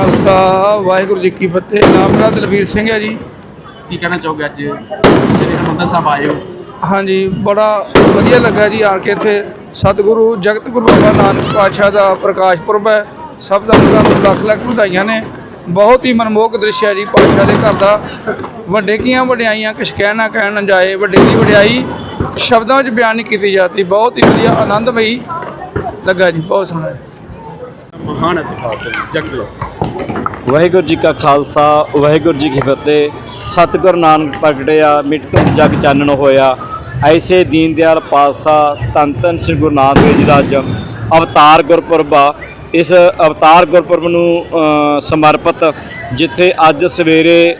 ਖਾਲਸਾ ਵਾਹਿਗੁਰੂ ਜੀ ਕੀ ਫਤਿਹ। ਨਾਮ ਮੇਰਾ ਦਲਵੀਰ ਸਿੰਘ ਹੈ ਜੀ। ਕੀ ਕਹਿਣਾ ਚਾਹੋਗੇ ਅੱਜ? ਜਿਹੜੇ ਹਰਿਮੰਦਰ ਸਾਹਿਬ ਆਏ ਹੋ। ਹਾਂਜੀ ਬੜਾ ਵਧੀਆ ਲੱਗਾ ਜੀ ਆਣ ਕੇ ਇੱਥੇ। ਸਤਿਗੁਰੂ ਜਗਤ ਗੁਰੂ ਬਾਬਾ ਨਾਨਕ ਪਾਤਸ਼ਾਹ ਦਾ ਪ੍ਰਕਾਸ਼ ਪੁਰਬ ਹੈ। ਸਭ ਦਾ ਨੂੰ ਲੱਖ ਲੱਖ ਵਧਾਈਆਂ ਨੇ। ਬਹੁਤ ਹੀ ਮਨਮੋਹਕ ਦ੍ਰਿਸ਼ ਹੈ ਜੀ ਪਾਤਸ਼ਾਹ ਦੇ ਘਰ ਦਾ। ਵੱਡੇ ਕੀਆਂ ਵਡਿਆਈਆਂ ਕਿਛ ਕਹਿ ਨਾ ਕਹਿਣ ਨਾ ਜਾਏ ਵੱਡੇ ਦੀ ਵਡਿਆਈ। ਸ਼ਬਦਾਂ ਵਿੱਚ ਬਿਆਨ ਨਹੀਂ ਕੀਤੀ ਜਾਂਦੀ ਬਹੁਤ ਹੀ ਵਧੀਆ ਆਨੰਦਮਈ ਲੱਗਾ ਜੀ। ਬਹੁਤ ਸੋਹਣਾ। ਮਹਾਨ ਹੈ ਸਿਖਾਉਂਦੇ ਲੋ ਵਾਹਿਗੁਰੂ ਜੀ ਕਾ ਖਾਲਸਾ, ਵਾਹਿਗੁਰੂ ਜੀ ਕੀ ਫਤਿਹ। ਸਤਿਗੁਰ ਨਾਨਕ ਪ੍ਰਗਟਿਆ ਮਿੱਟ ਤੋਂ ਜਗ ਚਾਨਣ ਹੋਇਆ। ਐਸੇ ਦੀਨ ਦਿਆਲ ਪਾਤਸ਼ਾਹ ਧੰਨ ਧੰਨ ਸ੍ਰੀ ਗੁਰੂ ਨਾਨਕ ਦੇਵ ਜੀ ਦਾ ਅਵਤਾਰ ਗੁਰਪੁਰਬ ਇਸ ਅਵਤਾਰ ਗੁਰਪੁਰਬ ਨੂੰ ਸਮਰਪਿਤ, ਜਿੱਥੇ ਅੱਜ ਸਵੇਰੇ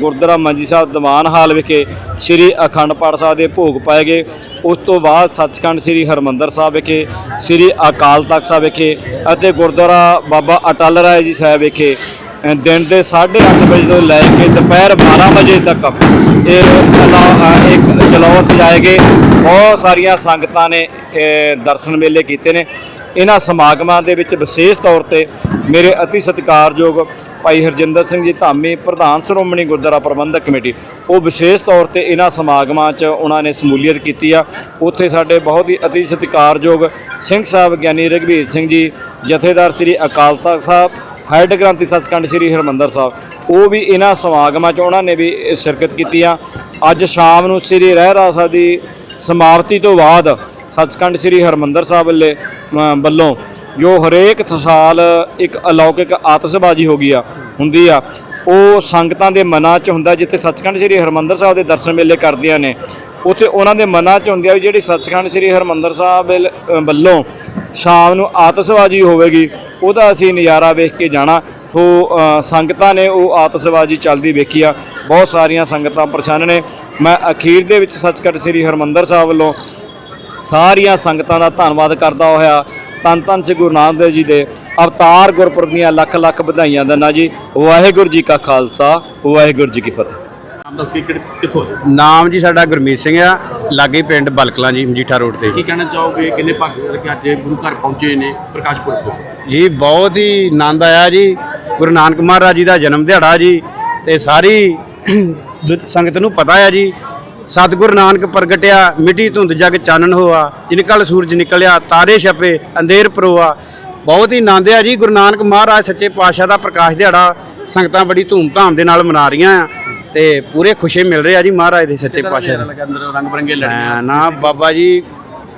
ਗੁਰਦੁਆਰਾ ਮੰਜੀ ਸਾਹਿਬ ਦੀਵਾਨ ਹਾਲ ਵਿਖੇ ਸ੍ਰੀ ਅਖੰਡ ਪਾਠ ਸਾਹਿਬ ਦੇ ਭੋਗ ਪਾਏ ਗਏ। ਉਸ ਤੋਂ ਬਾਅਦ ਸੱਚਖੰਡ ਸ੍ਰੀ ਹਰਮੰਦਰ ਸਾਹਿਬ ਵਿਖੇ, ਸ੍ਰੀ ਅਕਾਲ ਤਖਤ ਸਾਹਿਬ ਵਿਖੇ ਅਤੇ ਗੁਰਦੁਆਰਾ ਬਾਬਾ ਅਟਲ ਰਾਏ ਜੀ ਸਾਹਿਬ ਵਿਖੇ ਦਿਨ ਦੇ 8:30 ਵਜੇ ਤੋਂ ਲੈ ਕੇ ਦੁਪਹਿਰ 12 ਵਜੇ ਤੱਕ ਇਹ ਜਲੌ- ਇੱਕ ਜਲੌਸ ਸਜਾਏ ਗਏ। ਬਹੁਤ ਸਾਰੀਆਂ ਸੰਗਤਾਂ ਨੇ ਦਰਸ਼ਨ ਮੇਲੇ ਕੀਤੇ ਨੇ। ਇਹਨਾਂ ਸਮਾਗਮਾਂ ਦੇ ਵਿੱਚ ਵਿਸ਼ੇਸ਼ ਤੌਰ ਤੇ ਮੇਰੇ ਅਤੀ ਸਤਿਕਾਰਯੋਗ ਭਾਈ ਹਰਜਿੰਦਰ ਸਿੰਘ ਜੀ ਧਾਮੀ, ਪ੍ਰਧਾਨ ਸ਼੍ਰੋਮਣੀ ਗੁਰਦੁਆਰਾ ਪ੍ਰਬੰਧਕ ਕਮੇਟੀ, ਉਹ ਵਿਸ਼ੇਸ਼ ਤੌਰ ਤੇ ਇਹਨਾਂ ਸਮਾਗਮਾਂ 'ਚ ਉਹਨਾਂ ਨੇ ਸਮੂਲੀਅਤ ਕੀਤੀ ਆ। ਉੱਥੇ ਸਾਡੇ ਬਹੁਤ ਹੀ ਅਤੀ ਸਤਿਕਾਰਯੋਗ ਸਿੰਘ ਸਾਹਿਬ ਗਿਆਨੀ ਰਘਵੀਰ ਸਿੰਘ ਜੀ, ਜਥੇਦਾਰ ਸ੍ਰੀ ਅਕਾਲ ਤਖਤ ਸਾਹਿਬ ਹੈੱਡ ਗ੍ਰੰਥੀ ਸੱਚਖੰਡ ਸ੍ਰੀ ਹਰਿਮੰਦਰ ਸਾਹਿਬ। ਉਹ ਵੀ ਇਹਨਾਂ ਸਮਾਗਮਾਂ 'ਚ ਉਹਨਾਂ ਨੇ ਵੀ ਸ਼ਿਰਕਤ ਕੀਤੀ ਆ। ਅੱਜ ਸ਼ਾਮ ਨੂੰ ਸ੍ਰੀ ਰਹਿਰਾ ਸਾਹਿਬ ਦੀ ਸਮਾਪਤੀ ਤੋਂ ਬਾਅਦ ਸੱਚਖੰਡ ਸ੍ਰੀ ਹਰਮੰਦਰ ਸਾਹਿਬ ਵੱਲੇ ਵੱਲੋਂ ਜੋ ਹਰੇਕ ਸਾਲ ਇੱਕ ਅਲੌਕਿਕ ਆਤਸ਼ਬਾਜ਼ੀ ਹੋ ਗਈ ਆ, ਹੁੰਦੀ ਆ, ਉਹ ਸੰਗਤਾਂ ਦੇ ਮਨਾਂ 'ਚ ਹੁੰਦਾ ਜਿੱਥੇ ਸੱਚਖੰਡ ਸ੍ਰੀ ਹਰਮੰਦਰ ਸਾਹਿਬ ਦੇ ਦਰਸ਼ਨ ਮੇਲੇ ਕਰਦੀਆਂ ਨੇ, ਉੱਥੇ ਉਹਨਾਂ ਦੇ ਮਨਾਂ 'ਚ ਹੁੰਦੀ ਆ ਵੀ ਜਿਹੜੀ ਸੱਚਖੰਡ ਸ੍ਰੀ ਹਰਮੰਦਰ ਸਾਹਿਬ ਵੱਲ- ਵੱਲੋਂ ਸ਼ਾਮ ਨੂੰ ਆਤਸ਼ਬਾਜ਼ੀ ਹੋਵੇਗੀ, ਉਹਦਾ ਅਸੀਂ ਨਜ਼ਾਰਾ ਵੇਖ ਕੇ ਜਾਣਾ। ਸੋ ਸੰਗਤਾਂ ਨੇ ਉਹ ਆਤਸ਼ਬਾਜ਼ੀ ਚੱਲਦੀ ਵੇਖੀ ਆ। ਬਹੁਤ ਸਾਰੀਆਂ ਸੰਗਤਾਂ ਪ੍ਰਸੰਨ ਨੇ। ਮੈਂ ਅਖੀਰ ਦੇ ਵਿੱਚ ਸੱਚਖੰਡ ਸ੍ਰੀ ਹਰਮੰਦਰ ਸਾਹਿਬ ਵੱਲੋਂ ਸਾਰੀਆਂ ਸੰਗਤਾਂ ਦਾ ਧੰਨਵਾਦ ਕਰਦਾ ਹੋਇਆ। ਤਨ ਤਨ ਸ੍ਰੀ ਗੁਰੂ ਨਾਨਕ ਦੇਵ ਜੀ ਦੇ ਅਵਤਾਰ ਗੁਰਪੁਰਬ ਦੀਆਂ ਲੱਖ ਲੱਖ ਵਧਾਈਆਂ ਦਿੰਦਾ ਜੀ। ਵਾਹਿਗੁਰੂ ਜੀ ਕਾ ਖਾਲਸਾ, ਵਾਹਿਗੁਰੂ ਜੀ ਕੀ ਫਤਿਹ। ਨਾਮ ਦੱਸ ਕੇ ਕਿਹੜੇ- ਕਿੱਥੋਂ ਆਏ? ਨਾਮ ਜੀ ਸਾਡਾ ਗੁਰਮੀਤ ਸਿੰਘ ਆ ਲਾਗੇ ਪਿੰਡ ਬਲਕਲਾਂ ਜੀ ਮਜੀਠਾ ਰੋਡ ਤੇ। ਕੀ ਕਹਿਣਾ ਚਾਹੋਗੇ? ਕਿੰਨੇ ਭਾਗ ਕਿ ਅੱਜ ਗੁਰੂ ਘਰ ਪਹੁੰਚੇ ਨੇ ਪ੍ਰਕਾਸ਼ ਪੁਰਬ ਤੇ? ਜੀ ਬਹੁਤ ਹੀ ਆਨੰਦ ਆਇਆ ਜੀ। ਗੁਰੂ ਨਾਨਕ ਮਹਾਰਾਜ ਜੀ ਦਾ ਜਨਮ ਦਿਹਾੜਾ ਜੀ ਤੇ ਸਾਰੀ ਦੁ- ਸੰਗਤ ਨੂੰ ਪਤਾ ਆ ਜੀ। ਸਤਿਗੁਰੂ ਨਾਨਕ ਪ੍ਰਗਟਿਆ ਮਿੱਟੀ ਧੁੰਦ ਜਗ ਚਾਨਣ ਹੋਆ ਇਨਕਲ ਸੂਰਜ ਨਿਕਲਿਆ ਤਾਰੇ ਛਪੇ ਅੰਧੇਰ ਪਰੋਆ। ਬਹੁਤ ਹੀ ਆਨੰਦ ਆ ਜੀ। ਗੁਰੂ ਨਾਨਕ ਮਹਾਰਾਜ ਸੱਚੇ ਪਾਤਸ਼ਾਹ ਦਾ ਪ੍ਰਕਾਸ਼ ਦਿਹਾੜਾ ਸੰਗਤਾਂ ਬੜੀ ਧੂਮ-ਧਾਮ ਦੇ ਨਾਲ ਮਨਾ ਰਹੀਆਂ ਆ। ਤੇ ਪੂਰੇ ਖੁਸ਼ੀ ਮਿਲ ਰਹੇ ਆ ਜੀ ਮਹਾਰਾਜ ਦੇ ਸੱਚੇ ਪਾਤਸ਼ਾਹ ਦੇ ਅੰਦਰ? ਰੰਗ ਬਰੰਗੇ ਲੜੀਆਂ। ਮੈਂ ਨਾ ਬਾਬਾ ਜੀ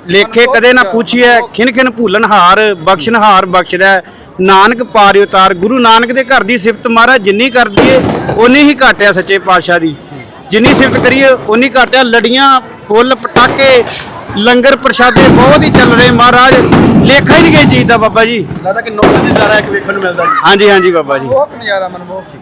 ਲੇਖੇ ਕਦੇ ਨਾ ਪੁੱਛਿਆ ਖਿਨ ਖਿਨ ਭੂਲਨ ਹਾਰ ਬਖਸ਼ਣ ਹਾਰ ਬਖਸ਼ਦਾ ਨਾਨਕ ਪਾਰਿ ਉਤਾਰ ਗੁਰੂ ਨਾਨਕ ਦੇ ਘਰ ਦੀ ਸਿਫਤ ਮਹਾਰਾਜ ਜਿੰਨੀ ਕਰਦੀ ਏ ਉਨੀ ਹੀ ਘਾਟਿਆ ਸੱਚੇ ਪਾਤਸ਼ਾਹ ਦੀ। ਜਿੰਨੀ ਸਿਫਤ ਕਰੀਏ ਉਨੀ ਘਾਟਿਆ ਲੜੀਆਂ ਫੁੱਲ ਪਟਾਕੇ ਲੰਗਰ ਪ੍ਰਸ਼ਾਦੇ ਬਹੁਤ ਹੀ ਚੱਲ ਰਹੇ ਮਹਾਰਾਜ। ਲੇਖਾ ਹੀ ਨਹੀਂ ਗਈ ਚੀਜ਼ ਦਾ ਬਾਬਾ ਜੀ। ਲੱਗਦਾ ਕਿ ਨੌ ਵਜੇ ਨਜ਼ਾਰਾ ਇੱਕ ਵੇਖਣ ਨੂੰ ਮਿਲਦਾ ਜੀ। ਹਾਂਜੀ ਹਾਂਜੀ ਬਾਬਾ ਜੀ। ਬਹੁਤ ਨਜ਼ਾਰਾ ਮਨਮੋਹਕ ਸੀ